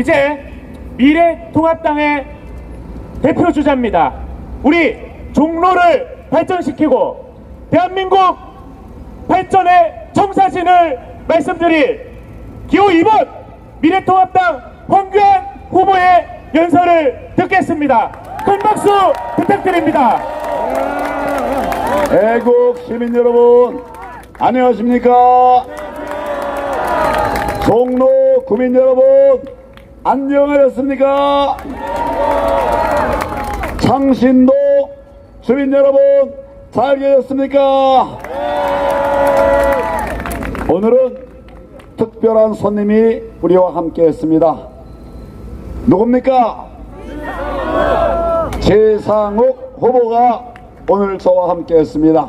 이제 미래통합당의 대표 주자입니다. 우리 종로를 발전시키고 대한민국 발전의 청사진을 말씀드릴 기호 2번 미래통합당 황교안 후보의 연설을 듣겠습니다. 큰 박수 부탁드립니다. 애국 시민 여러분 안녕하십니까 종로 구민 여러분 안녕하셨습니까 창신도 주민 여러분 잘 계셨습니까 오늘은 특별한 손님이 우리와 함께 했습니다 누굽니까 재상욱 후보가 오늘 저와 함께 했습니다.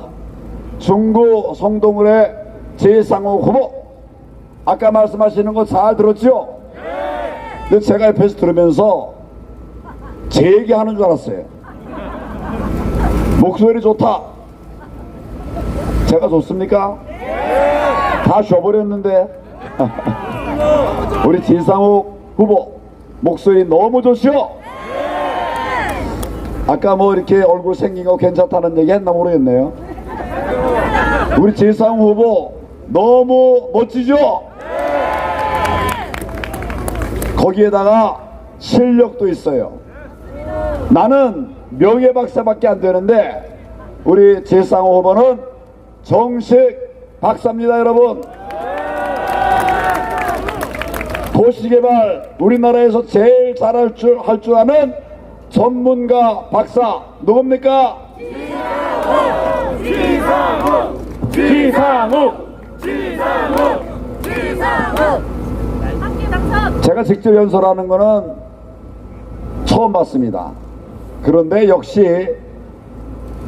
중구 송동을의 재상욱 후보. 아까 말씀하시는 거 잘 들었죠? 근데 제가 옆에서 들으면서 제 얘기하는 줄 알았어요. 목소리 좋다. 제가 좋습니까? 다 쉬어버렸는데. 우리 재상욱 후보 목소리 너무 좋죠? 아까 뭐 이렇게 얼굴 생긴 거 괜찮다는 얘기 했나 모르겠네요. 우리 재상 후보 너무 멋지죠? 거기에다가 실력도 있어요. 나는 명예 박사밖에 안 되는데 우리 재상 후보는 정식 박사입니다, 여러분. 도시개발 우리나라에서 제일 잘할 줄 할 줄 아는 전문가 박사 누굽니까? 지상욱 함께 당선! 제가 직접 연설하는 거는 처음 봤습니다. 그런데 역시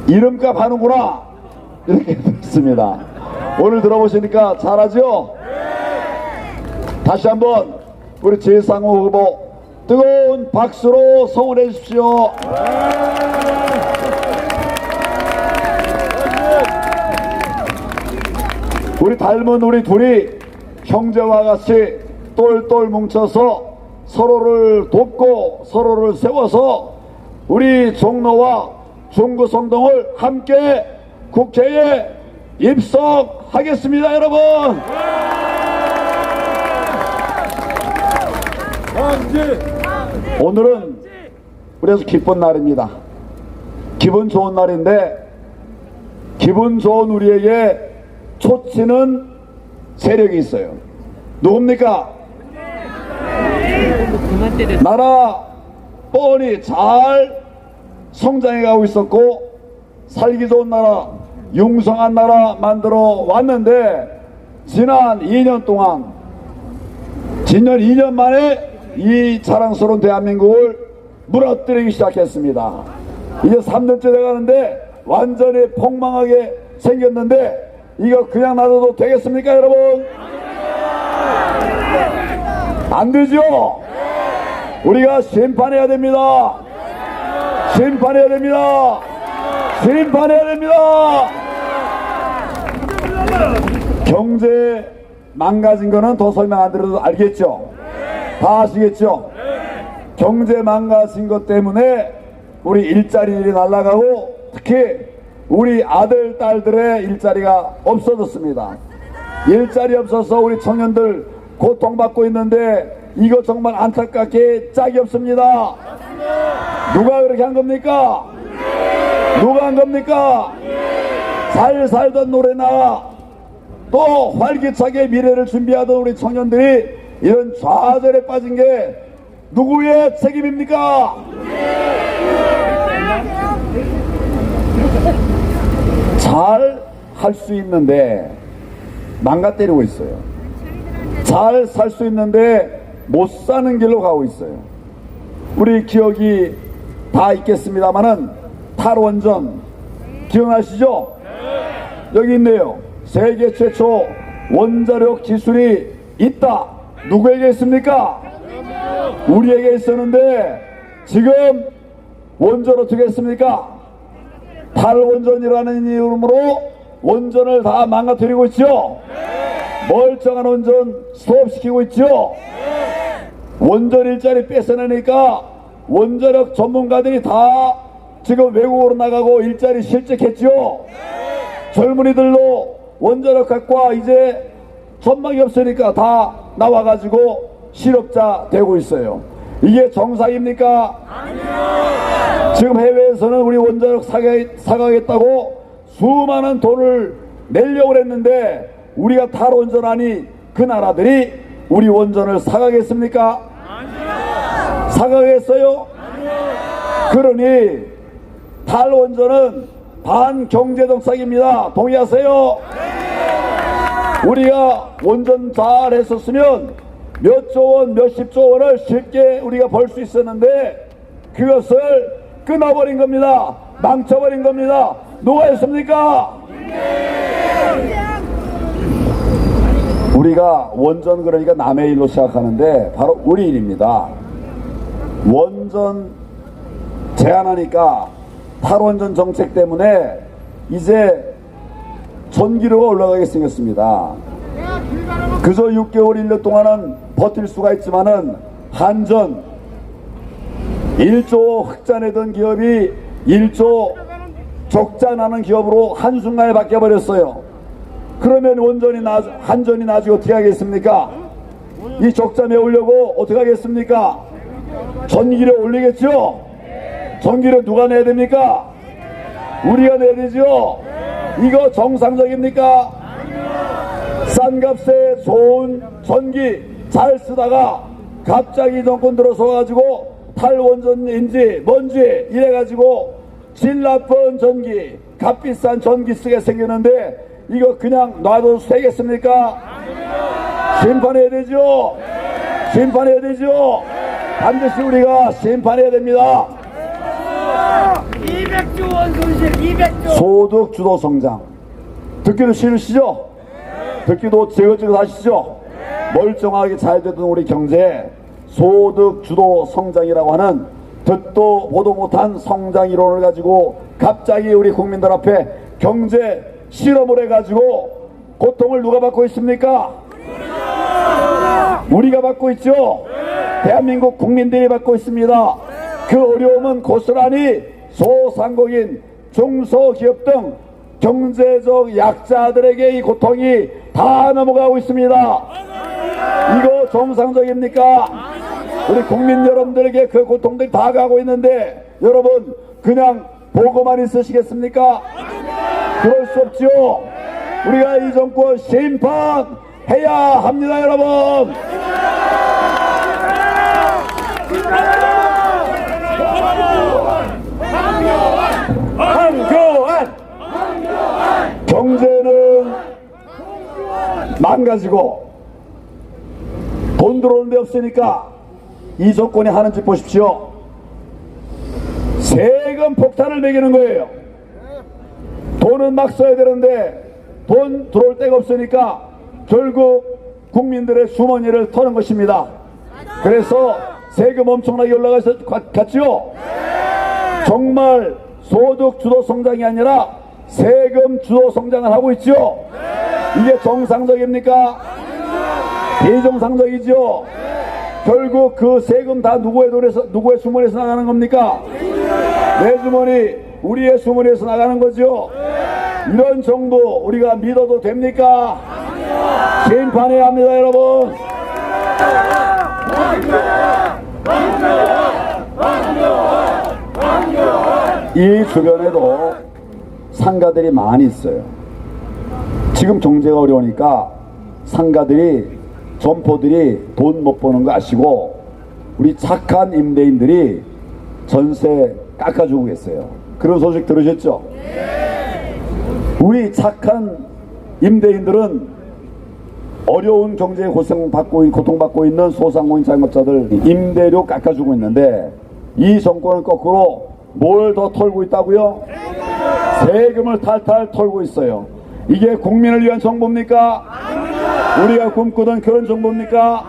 이름값 하는구나 이렇게 됐습니다. 오늘 들어보시니까 잘하죠? 다시 한번 우리 재상호 후보 뜨거운 박수로 성원해 주십시오. 우리 닮은 우리 둘이 형제와 같이 똘똘 뭉쳐서 서로를 돕고 서로를 세워서 우리 종로와 중구 성동을 함께 국회에 입성하겠습니다 여러분 오늘은 그래서 기쁜 날입니다 기분 좋은 날인데 기분 좋은 우리에게 초치는 세력이 있어요. 누굽니까? 나라 뻔히 잘 성장해 가고 있었고 살기 좋은 나라, 융성한 나라 만들어 왔는데 지난 2년 동안 지난 2년 만에 이 자랑스러운 대한민국을 무너뜨리기 시작했습니다. 이제 3년째 돼가는데 완전히 폭망하게 생겼는데 이거 그냥 놔둬도 되겠습니까 여러분? 안 되죠? 우리가 심판해야 됩니다. 심판해야 됩니다. 심판해야 됩니다. 경제 망가진 거는 더 설명 안 드려도 알겠죠? 다 아시겠죠? 경제 망가진 것 때문에 우리 일자리들이 날아가고 특히 우리 아들, 딸들의 일자리가 없어졌습니다. 일자리 없어서 우리 청년들 고통받고 있는데 이거 정말 안타깝게 짝이 없습니다. 누가 그렇게 한 겁니까? 누가 한 겁니까? 잘 살던 노래나 또 활기차게 미래를 준비하던 우리 청년들이 이런 좌절에 빠진 게 누구의 책임입니까? 잘 할 수 있는데 망가뜨리고 있어요. 잘 살 수 있는데 못 사는 길로 가고 있어요. 우리 기억이 다 있겠습니다만은 탈원전 기억나시죠? 여기 있네요. 세계 최초 원자력 기술이 있다. 누구에게 있습니까? 우리에게 있었는데 지금 원전 어떻게 했습니까? 탈원전이라는 이름으로 원전을 다 망가뜨리고 있죠? 멀쩡한 원전 스톱시키고 있죠? 원전 일자리 뺏어내니까 원자력 전문가들이 다 지금 외국으로 나가고 일자리 실직했죠. 젊은이들도 원자력학과 이제 전망이 없으니까 다 나와가지고 실업자 되고 있어요. 이게 정상입니까? 지금 해외에서는 우리 원자력 사가, 사가겠다고 수많은 돈을 내려고 했는데 우리가 탈원전하니 그 나라들이 우리 원전을 사가겠습니까? 사가겠어요? 그러니 탈원전은 반경제정책입니다. 동의하세요? 우리가 원전 잘 했었으면 몇조 원, 몇십 조 원을 쉽게 우리가 벌 수 있었는데 그것을 끊어버린 겁니다. 망쳐버린 겁니다. 누가 했습니까? 우리가 원전 그러니까 남의 일로 생각하는데 바로 우리 일입니다. 원전 제한하니까 탈원전 정책 때문에 이제 전기료가 올라가게 생겼습니다. 그저 6개월 1년 동안은 버틸 수가 있지만은 한전 1조 흑자 내던 기업이 1조 적자 나는 기업으로 한순간에 바뀌어버렸어요. 그러면 원전이 나, 한전이 나중에 어떻게 하겠습니까? 이 적자 메우려고 어떻게 하겠습니까? 전기료 올리겠죠? 전기료 누가 내야 됩니까? 우리가 내야 되죠? 이거 정상적입니까? 싼 값에 좋은 전기 잘 쓰다가 갑자기 정권 들어서 가지고 탈원전인지 뭔지 이래가지고 질 나쁜 전기 값비싼 전기 쓰게 생겼는데 이거 그냥 놔둬도 되겠습니까? 심판해야 되죠? 심판해야 되죠? 반드시 우리가 심판해야 됩니다. 200조 원 손실 200조 소득 주도 성장. 듣기도 싫으시죠? 듣기도 지긋지긋 하시죠? 멀쩡하게 잘 되던 우리 경제, 소득 주도 성장이라고 하는 듣도 보도 못한 성장 이론을 가지고 갑자기 우리 국민들 앞에 경제 실험을 해가지고 고통을 누가 받고 있습니까? 우리가 받고 있죠? 대한민국 국민들이 받고 있습니다. 그 어려움은 고스란히 소상공인, 중소기업 등 경제적 약자들에게 이 고통이 다 넘어가고 있습니다. 이거 정상적입니까? 우리 국민 여러분들에게 그 고통들이 다 가고 있는데 여러분 그냥 보고만 있으시겠습니까? 그럴 수 없죠. 우리가 이 정권 심판해야 합니다, 여러분. 경제는 망가지고 돈 들어오는 데 없으니까 이 정권이 하는 짓 보십시오. 세금 폭탄을 매기는 거예요. 돈은 막 써야 되는데 돈 들어올 데가 없으니까 결국 국민들의 주머니를 터는 것입니다. 그래서 세금 엄청나게 올라가서 갔죠? 정말 소득 주도 성장이 아니라 세금 주도 성장을 하고 있죠. 이게 정상적입니까? 비정상적이죠. 결국 그 세금 다 누구의 돈에서 누구의 주머니에서 나가는 겁니까? 내 주머니, 우리의 주머니에서 나가는 거죠. 이런 정도 우리가 믿어도 됩니까? 심판해야 합니다, 여러분. 이 주변에도 상가들이 많이 있어요. 지금 경제가 어려우니까 상가들이 점포들이 돈 못 버는 거 아시고 우리 착한 임대인들이 전세 깎아주고 계세요. 그런 소식 들으셨죠? 우리 착한 임대인들은 어려운 경제 고생 받고 고통 받고 있는 소상공인 자영업자들 임대료 깎아주고 있는데 이 정권은 거꾸로 뭘 더 털고 있다고요? 세금을 탈탈 털고 있어요. 이게 국민을 위한 정부입니까? 우리가 꿈꾸던 그런 정부입니까?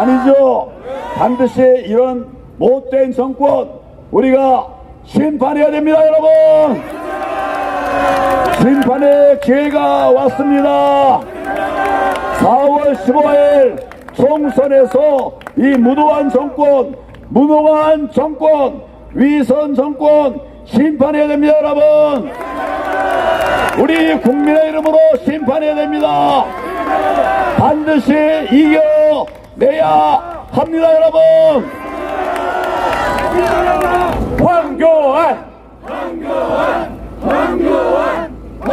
아니죠. 반드시 이런 못된 정권 우리가 심판해야 됩니다, 여러분. 심판의 기회가 왔습니다. 4월 15일 총선에서 이 무도한 정권, 무능한 정권, 위선 정권 심판해야 됩니다, 여러분. 우리 국민의 이름으로 심판해야 됩니다. 반드시 이겨내야 합니다, 여러분. 황교안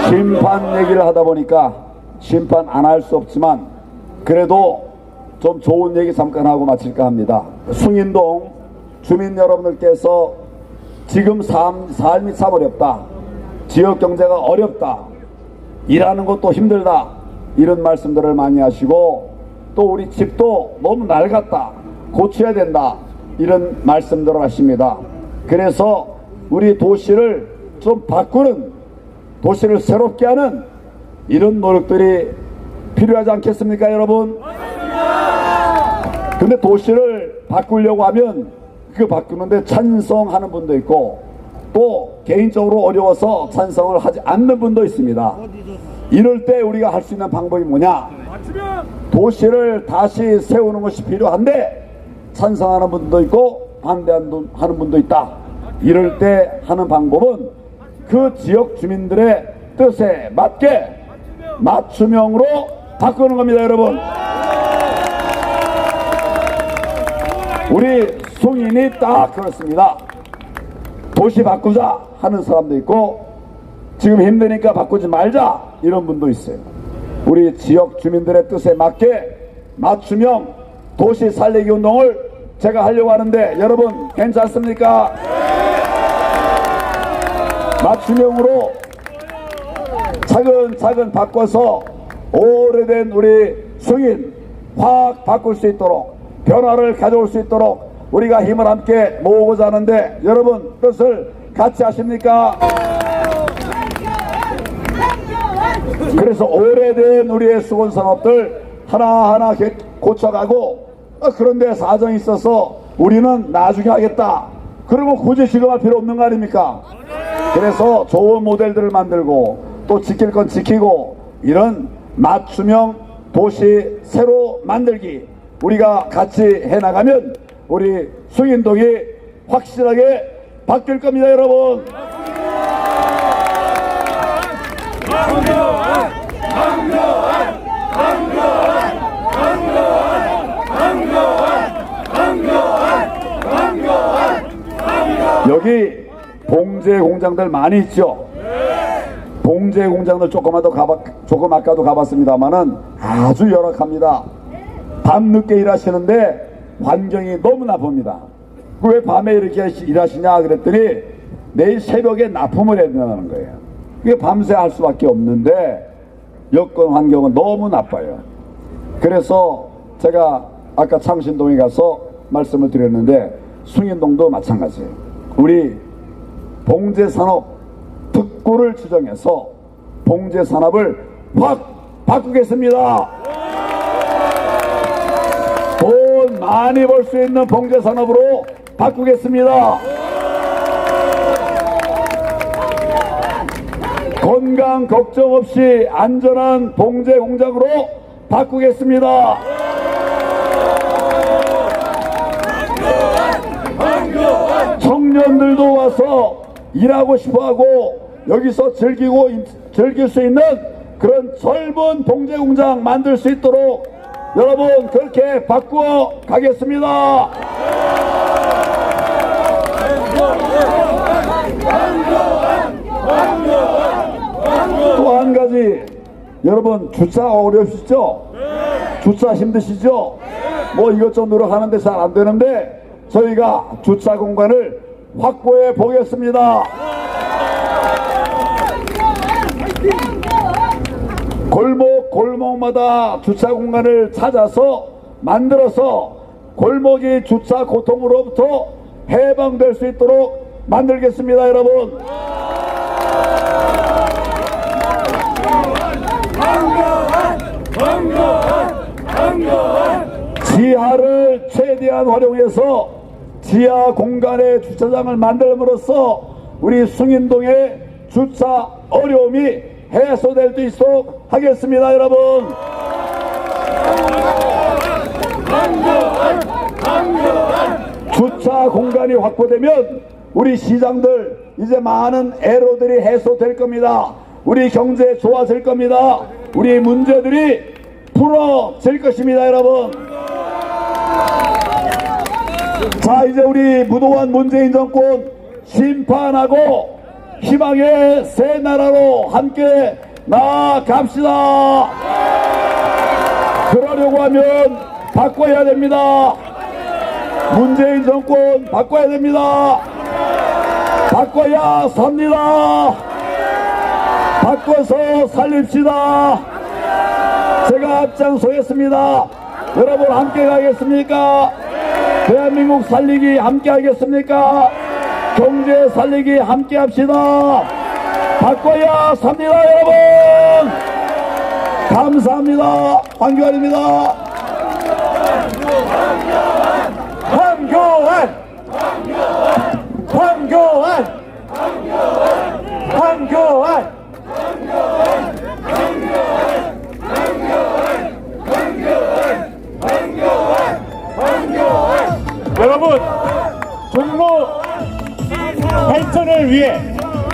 심판 얘기를 하다 보니까 심판 안 할 수 없지만 그래도 좀 좋은 얘기 잠깐 하고 마칠까 합니다. 숭인동 주민 여러분들께서 지금 삶, 삶이 참 어렵다. 지역 경제가 어렵다. 일하는 것도 힘들다. 이런 말씀들을 많이 하시고 또 우리 집도 너무 낡았다. 고쳐야 된다. 이런 말씀들을 하십니다. 그래서 우리 도시를 좀 바꾸는 도시를 새롭게 하는 이런 노력들이 필요하지 않겠습니까, 여러분? 근데 도시를 바꾸려고 하면 그 바꾸는데 찬성하는 분도 있고 또 개인적으로 어려워서 찬성을 하지 않는 분도 있습니다. 이럴 때 우리가 할 수 있는 방법이 뭐냐? 도시를 다시 세우는 것이 필요한데 찬성하는 분도 있고 반대하는 분도 있다. 이럴 때 하는 방법은 그 지역 주민들의 뜻에 맞게 맞춤형으로 바꾸는 겁니다, 여러분. 우리 송인이 딱 그렇습니다. 도시 바꾸자 하는 사람도 있고 지금 힘드니까 바꾸지 말자 이런 분도 있어요. 우리 지역 주민들의 뜻에 맞게 맞춤형 도시 살리기 운동을 제가 하려고 하는데 여러분 괜찮습니까? 맞춤형으로 차근차근 바꿔서 오래된 우리 승인 확 바꿀 수 있도록 변화를 가져올 수 있도록 우리가 힘을 함께 모으고자 하는데 여러분 뜻을 같이 하십니까? 그래서 오래된 우리의 수건 산업들 하나하나 개- 고쳐가고 어, 그런데 사정이 있어서 우리는 나중에 하겠다. 그러면 굳이 지금 할 필요 없는 거 아닙니까? 그래서 좋은 모델들을 만들고 또 지킬 건 지키고 이런 맞춤형 도시 새로 만들기 우리가 같이 해나가면 우리 수인동이 확실하게 바뀔 겁니다 여러분 여기 봉제 공장들 많이 있죠 봉제 공장들 조금마도 가봤, 조금 아까도 가봤습니다만은 아주 열악합니다. 밤 늦게 일하시는데 환경이 너무 나쁩니다. 그왜 밤에 이렇게 일하시냐 그랬더니 내일 새벽에 납품을 해야 된다는 거예요. 그게 밤새 할 수밖에 없는데 여건 환경은 너무 나빠요. 그래서 제가 아까 창신동에 가서 말씀을 드렸는데 숭인동도 마찬가지예요. 우리 봉제산업 특구를 지정해서 봉제산업을 확 바꾸겠습니다. 많이 벌 수 있는 봉제 산업으로 바꾸겠습니다. 건강 걱정 없이 안전한 봉제 공장으로 바꾸겠습니다. 청년들도 와서 일하고 싶어하고 여기서 즐기고 즐길 수 있는 그런 젊은 봉제 공장 만들 수 있도록 여러분 그렇게 바꾸어 가겠습니다. 또 한 가지 여러분 주차 어려우시죠? 주차 힘드시죠? 뭐 이것저것 노력하는데 잘 안 되는데 저희가 주차 공간을 확보해 보겠습니다. 골목 골목마다 주차 공간을 찾아서 만들어서 골목이 주차 고통으로부터 해방될 수 있도록 만들겠습니다, 여러분. 지하를 최대한 활용해서 지하 공간의 주차장을 만들므로써 우리 숭인동의 주차 어려움이 해소될 수 있도록 하겠습니다, 여러분. 주차 공간이 확보되면 우리 시장들 이제 많은 애로들이 해소될 겁니다. 우리 경제 좋아질 겁니다. 우리 문제들이 풀어질 것입니다, 여러분. 자, 이제 우리 무도한 문재인 정권 심판하고 희망의 새 나라로 함께 나아갑시다. 그러려고 하면 바꿔야 됩니다. 문재인 정권 바꿔야 됩니다. 바꿔야 삽니다. 바꿔서 살립시다. 제가 앞장서겠습니다. 여러분 함께 가겠습니까? 대한민국 살리기 함께 하겠습니까? 경제 살리기 함께 합시다. 바꿔야 삽니다, 여러분! 감사합니다. 황교안입니다. 황교안! 황교안! 황교안! 여러분, 종로 발전을 위해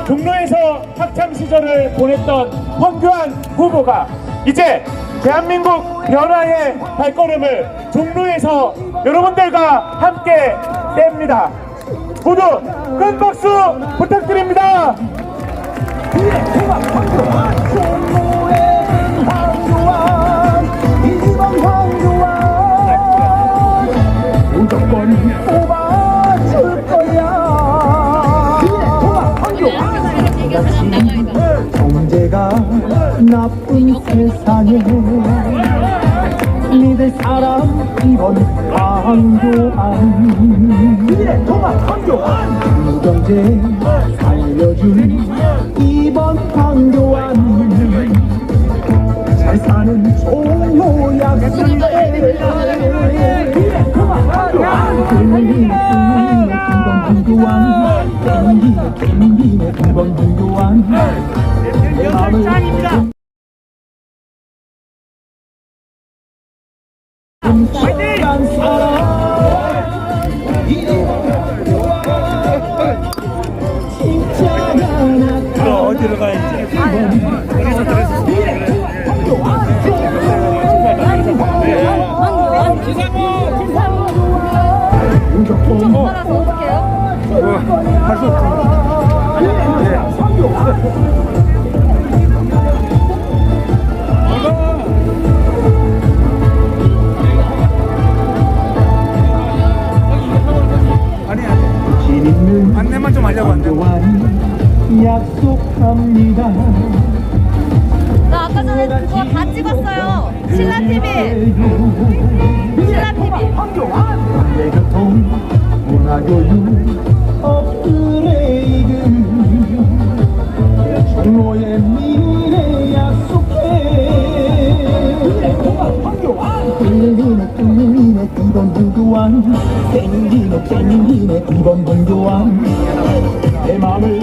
종로에서 학창 시절을 보냈던 황교안 후보가 이제 대한민국 변화의 발걸음을 종로에서 여러분들과 함께 뗍니다. 모두 큰 박수 부탁드립니다. 나쁜 세상에 믿을 사람 이번 황교안 경제 살려준 이번 황교안 잘 사는 종로 약속에 땡기네 땡기네 두번 황교안 땡기네 땡기네 두번 황교안 내 맘을 나 아까 전에 그거 다 찍었어요. 신라 TV. 신라 TV. 내 교통 문화교육 업그레이드 종로의 미래 약속해 땡기네 땡기네 이번 분교환 땡기네 땡기네 이번 분교환 내 맘을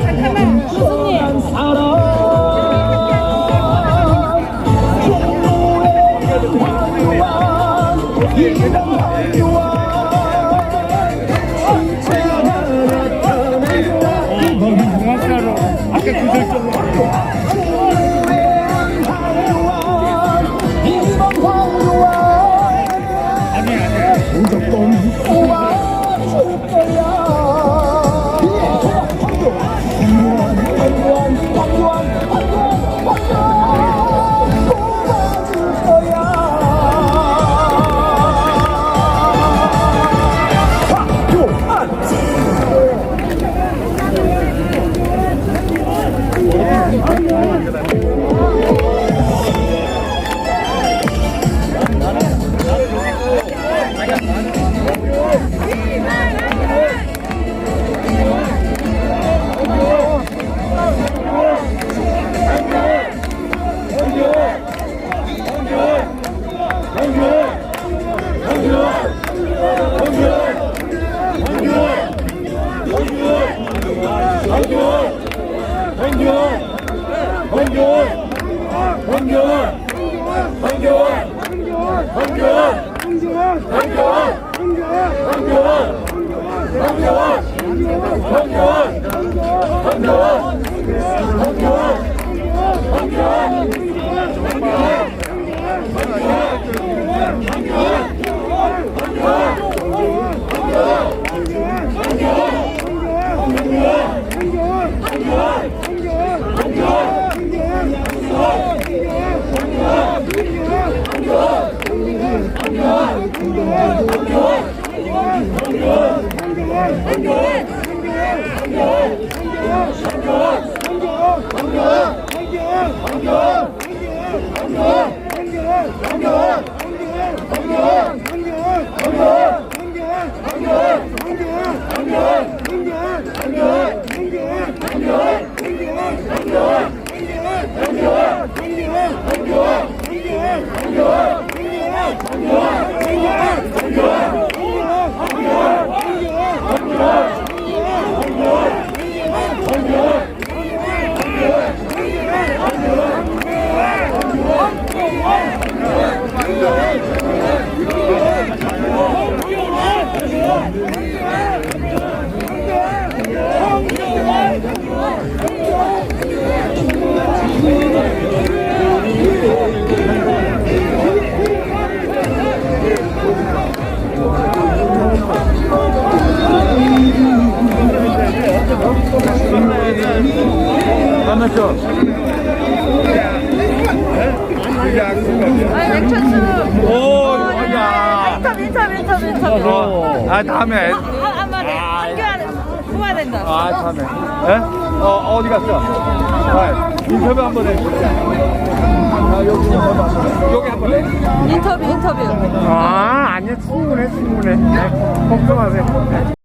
황교안! 황교안! 황교안! 황교안! 황교안! 황교안 황교안 황교안 황교안